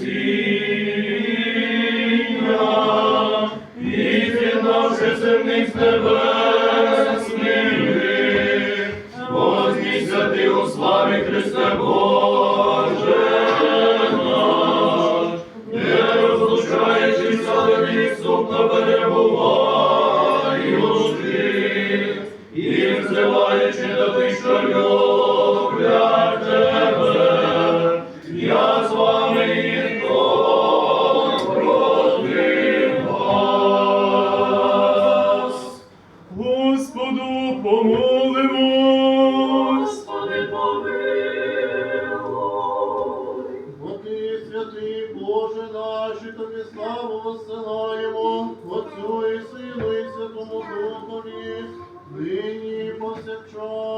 спасіння, і з'єднавши земних з небесними, вознісся ти у славі Христе Боже не розлучаючися до відступно перебуваючи, і взиваючи до тих, що Господу помолимо. Господи, помилуй. Бо ти, святий Боже наш, і тобі славу воссилаємо, Отцю і Сину і Святому Духові, нині повсякчас.